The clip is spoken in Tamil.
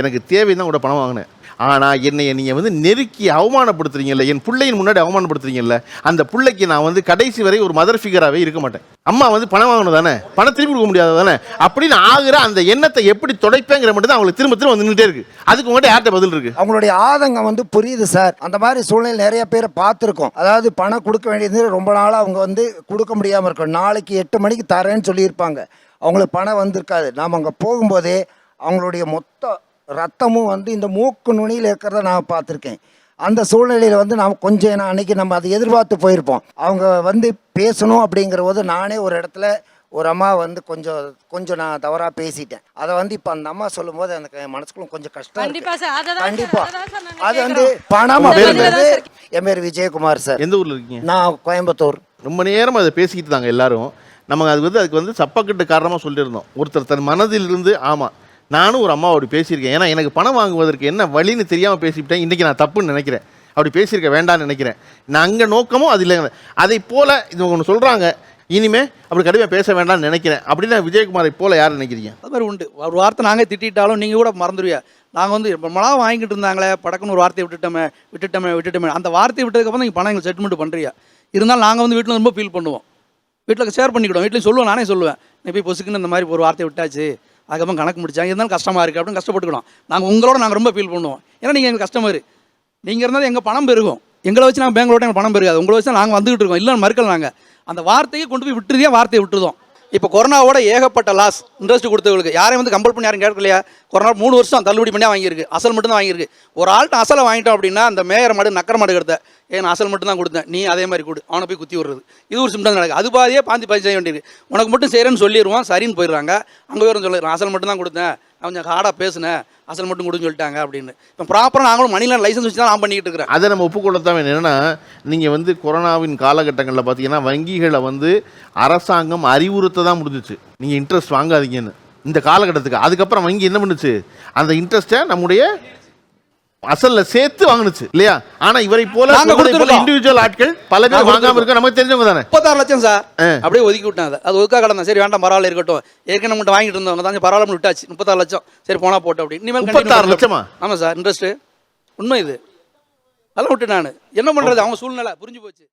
எனக்கு தேவைன்னு தான் கூட பணம் வாங்கினேன். ஆனால் என்னை நீங்கள் வந்து நெருக்கி அவமானப்படுத்துறீங்கல்ல என் பிள்ளையின் முன்னாடி அவமானப்படுத்துறீங்கல்ல அந்த பிள்ளைக்கு நான் வந்து கடைசி வரை ஒரு மதர் ஃபிகராகவே இருக்க மாட்டேன். அம்மா வந்து பணம் வாங்கணும் தானே? பணம் திருப்பி கொடுக்க முடியாது தானே? அப்படின்னு ஆகிற அந்த எண்ணத்தை எப்படி துடைப்பேங்கிற மட்டும் தான் அவங்களுக்கு திரும்ப திரும்ப வந்து நின்றுட்டே இருக்கு. அதுக்கு உங்கள்கிட்ட யார்கிட்ட பதில் இருக்கு? அவங்களுடைய ஆதங்கம் வந்து புரியுது சார். அந்த மாதிரி சூழ்நிலை நிறைய பேரை பார்த்துருக்கோம். அதாவது பணம் கொடுக்க வேண்டியது ரொம்ப நாளாக அவங்க வந்து கொடுக்க முடியாமல் இருக்கும் நாளைக்கு எட்டு மணிக்கு தரேன்னு சொல்லியிருப்பாங்க. அவங்களுக்கு பணம் வந்திருக்காது. நாம் அங்கே போகும்போதே அவங்களுடைய மொத்த ரத்தமும் வந்து இந்த மூக்கு நுனியில் இருக்கிறத நான் பார்த்துருக்கேன். அந்த சூழ்நிலையில் வந்து நாம் கொஞ்சம் நான் அன்னைக்கு நம்ம அதை எதிர்பார்த்து போயிருப்போம். அவங்க வந்து பேசணும் அப்படிங்கிற போது நானே ஒரு இடத்துல ஒரு அம்மா வந்து கொஞ்சம் கொஞ்சம் நான் தவறாக பேசிட்டேன். அதை வந்து இப்போ அந்த அம்மா சொல்லும்போது எனக்கு என் மனசுக்குள்ள கொஞ்சம் கஷ்டம் இருக்கு. கண்டிப்பா சார் அதை வந்து. பணம் அப்படின்றது? என் பேர் விஜயகுமார் சார். எந்த ஊரில் இருக்கீங்க? நான் கோயம்புத்தூர். ரொம்ப நேரம் அதை பேசிக்கிட்டு தாங்க எல்லாரும். நம்ம அது வந்து அதுக்கு வந்து சப்பக்கட்டு காரணமாக சொல்லியிருந்தோம். ஒருத்தர் தன் மனதிலிருந்து ஆமாம் நானும் ஒரு அம்மாவோட பேசியிருக்கேன். ஏன்னா எனக்கு பணம் வாங்குவதற்கு என்ன வழின்னு தெரியாமல் பேசிவிட்டேன். இன்றைக்கி நான் தப்புன்னு நினைக்கிறேன். அப்படி பேசியிருக்க வேண்டாம்னு நினைக்கிறேன். நான் அங்கே நோக்கமும் அது இல்லைங்க அதை போல் இது ஒன்று சொல்கிறாங்க இனிமே அப்படி கடுமையாக பேச வேண்டாம்னு நினைக்கிறேன். அப்படின்னு விஜயகுமாரை போல யார் நினைக்கிறீங்க? அது மாதிரி உண்டு. ஒரு வார்த்தை நாங்கள் திட்டாலும் நீங்கள் கூட மறந்துடுவியா நாங்கள் வந்து ரொம்ப வாங்கிட்டு இருந்தாங்களே படக்குன்னு ஒரு வார்த்தையை விட்டுட்டோமே விட்டுட்டோமே விட்டுட்டோமே. அந்த வார்த்தையை விட்டதுக்கப்புறம் நீங்கள் பணம் எங்களுக்கு செட்டில்மெண்ட் பண்ணுறியா இருந்தாலும் நாங்கள் வந்து வீட்டில் ரொம்ப ஃபீல் பண்ணுவோம். வீட்டில் ஷேர் பண்ணிக்கிடுவோம். வீட்லையும் சொல்லுவேன் நானே சொல்லுவேன். நீ போய் பொசுக்குன்னு இந்த மாதிரி ஒரு வார்த்தையை விட்டாச்சு. அதுக்கப்புறம் கணக்கு முடிச்சாங்க இருந்தாலும் கஷ்டமாக இருக்குது அப்படின்னு கஷ்டப்பட்டுக்கணும். நாங்கள் உங்களோட நாங்கள் ரொம்ப ஃபீல் பண்ணுவோம். ஏன்னா நீங்கள் எங்கள் கஸ்டமர் நீங்கள் இருந்தால் எங்கள் பணம் பெருகும். எங்களை வச்சு நாங்கள் பேங்களோட எங்கள் பணம் பெருகாது. உங்களை வச்சு நாங்கள் வந்துகிட்டு இருக்கோம். இல்லைன்னு மறுக்கல நாங்கள் அந்த வார்த்தையை கொண்டு போய் விட்டுருதே வார்த்தையை விட்டுருதோம். இப்போ கொரோனாவோட ஏகப்பட்ட லாஸ் இன்ட்ரெஸ்ட் கொடுத்தவங்களுக்கு. யாரையும் வந்து கம்பல் பண்ணி யாரும் கேட்கலையா? கொரோனா மூணு வருஷம் தள்ளுபடி பண்ணி வாங்கியிருக்கு. அசல் மட்டும் தான் வாங்கியிருக்கு. ஒரு ஆள்கிட்ட அசலை வாங்கிட்டோம் அப்படின்னா அந்த மேயர் மாடு நக்கர மாடு எடுத்த ஏன் அசல் மட்டும் தான் கொடுத்தேன். நீ அதே மாதிரி கொடு. அவனை போய் குத்தி விடுறது. இது ஒரு சிம்டம் நடக்குது. அது பாதியே பாந்தி பாதி செய்ய வேண்டியிருக்கு. உனக்கு மட்டும் செய்கிறேன்னு சொல்லிடுவோம் சரின்னு போயிடுறாங்க. அங்கே வேறு சொல்லிடுறேன் அசல் மட்டும் தான் கொடுத்தேன். நான் கொஞ்சம் ஹார்டாக பேசினேன் அசல் மட்டும் கொடுன்னு சொல்லிட்டாங்க அப்படின்னு. இப்போ ப்ராப்பராக நாங்களும் மணிலாம் லைசன்ஸ் வச்சு தான் நான் பண்ணிக்கிட்டு இருக்கிறேன். அதை நம்ம ஒப்புக்கொள்ளத்தான் என்னென்னா நீங்கள் வந்து கொரோனாவின் காலகட்டங்களில் பார்த்தீங்கன்னா வங்கிகளை வந்து அரசாங்கம் அறிவுறுத்த தான் முடிஞ்சிச்சு. நீங்கள் இன்ட்ரெஸ்ட் வாங்காதீங்கன்னு. இந்த காலகட்டத்துக்கு. அதுக்கப்புறம் வங்கி என்ன பண்ணுச்சு? அந்த இன்ட்ரெஸ்ட்டை நம்முடைய அசல்ல சேர்த்து வாங்குனுச்சு இல்லையா? ஆனா இவரை போல. இண்டிவிஜுவல் ஆட்கள் பல பேர் வாங்காம இருக்க நமக்கு தெரிஞ்சவங்க தானே? முப்பத்தாறு லட்சம் சார். அப்படியே ஒதுக்கி விட்டேன் அதை. ஒதுக்கா கடந்தேன் சரி வேண்டாம் பரவாயில்ல இருக்கட்டும். ஏற்கனவே நம்மகிட்ட வாங்கிட்டு இருந்தவங்க தான். பரவாயில்ல விட்டாச்சு. முப்பத்தாறு லட்சம். சரி போனா போட்டோம் அப்படி. இனிமேல் முப்பத்தாறு. லட்சமா? ஆமாம் சார் இன்ட்ரெஸ்ட்டு உண்மை இது. அதெல்லாம் விட்டு நான். என்ன பண்ணுறது அவங்க சூழ்நிலை புரிஞ்சு போச்சு.